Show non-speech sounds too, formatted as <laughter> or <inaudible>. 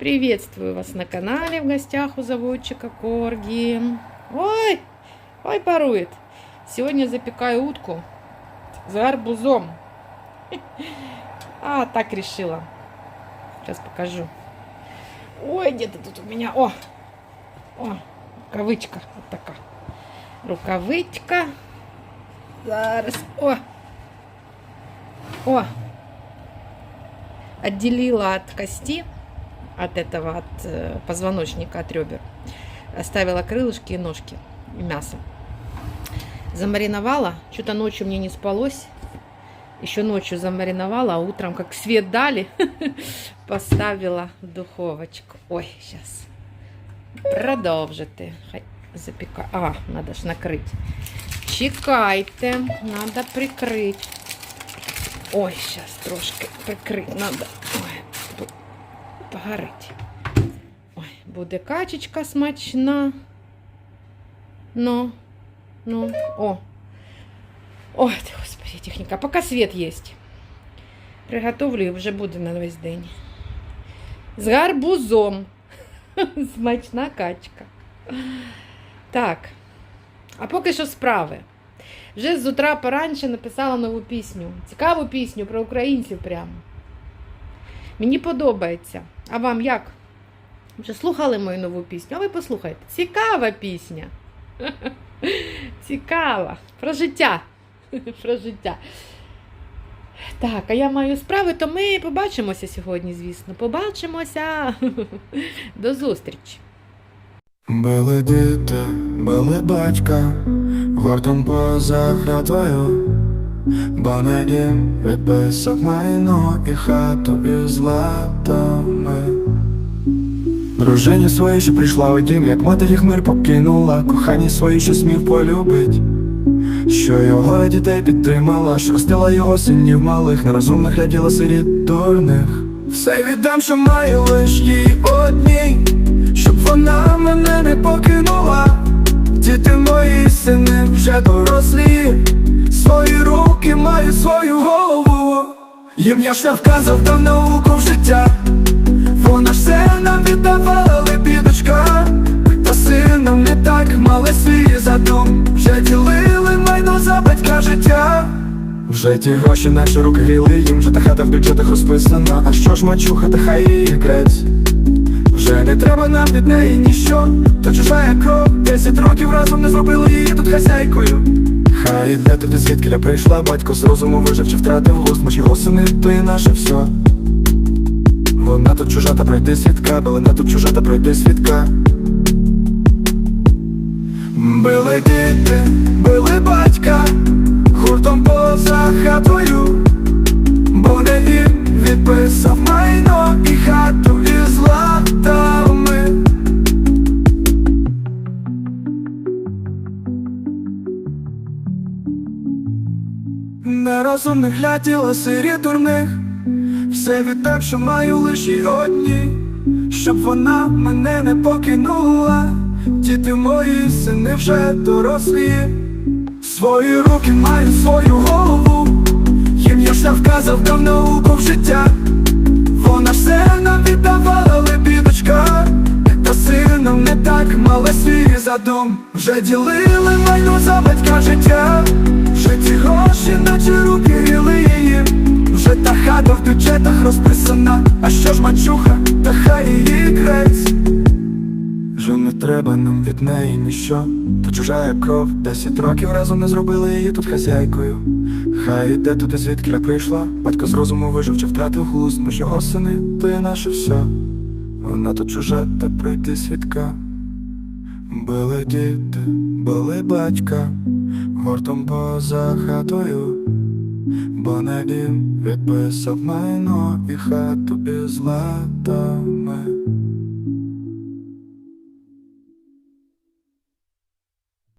Приветствую вас на канале в гостях у заводчика Корги. Ой, ой, парует. Сегодня запекаю утку с арбузом. А, так решила. Сейчас покажу. Ой, где-то тут у меня. О, о, рукавичка. Вот такая. Рукавичка. Зараз. О. О. Отделила от кости, от этого, от э, позвоночника, от ребер. Оставила крылышки и ножки, и мясо. Замариновала. Что-то ночью мне не спалось. Еще ночью замариновала, а утром, как свет дали, <laughs> поставила в духовочку. Ой, сейчас. Продовжити. Хай запіка. А, треба ж накрити. Чекайте, треба прикрити. Ой, зараз трошки прикрити треба. Ой, погорить. Ой, буде качечка смачна. Ну, ну, о. Ой, господи, техніка. Поки світ є. Приготовлю і вже буде на весь день. З гарбузом. <laughs> Смачна качка. Так. А поки що справи. Вже з утра поранше написала нову пісню. Цікаву пісню про українців прямо. Мені подобається. А вам як? Вже слухали мою нову пісню? А ви послухайте. Цікава пісня. <laughs> Цікава. Про життя. <laughs> Про життя. Так, а я маю справи, то ми побачимося сьогодні, звісно. Побачимося. <laughs> До зустрічі. Були діти, були батька, гуртом поза хатою, бо на дім відписав майно і хату із латами. Дружині своїй, що прийшла у дім, як мати їх мир покинула, кохані свої, що смів полюбить, що його дітей підтримала, що ростила його синів малих, нерозумних гляділа сиріт дурних. Все віддам, що маю лиш їй одній, щоб вона мене Їм я шлях вказав дав науку в життя. Вона все нам віддавала лебідочка Та сином не так мали свій задум. Вже ділили майно за батька життя. Вже ті гроші наші руки гріли їм Вже та хата в бюджетах розписана. А що ж мачуха, та хай її грець? Вже не треба нам від неї ніщо. То чужа кров Десять років разом не зробили її тут хазяйкою Хай іде туди звідки прийшла Батько з розуму вижив чи втратив Може його сини, то і наше все вона тут чужа та пройди свідка, Белина тут чужа та пройди свідка. Били діти, били батька, гуртом поза хатою, бо не він відписав Нерозумних гляділа сирі дурних. Все віддам, що маю лише одні, щоб вона мене не покинула. Діти мої сини вже дорослі, свої руки маю свою голову. Їм я все вказав, дав науку в життя. Вона все нам віддавала лебідочка, та сином не так мали свій задум. Вже ділили майно за батька життя, мачуха, та хай її грець Вже не треба нам від неї ніщо, та чужа кров, десять років разом не зробили її тут хазяйкою. Хай іде туди звідки прийшла, батько з розуму вижив чи втратив глузд, ми ж його сини, то є наше все. Вона тут чужа, та пройти свідка. Били діти, били батька, гуртом поза хатою. Бо на дім відписав майно і хату із латами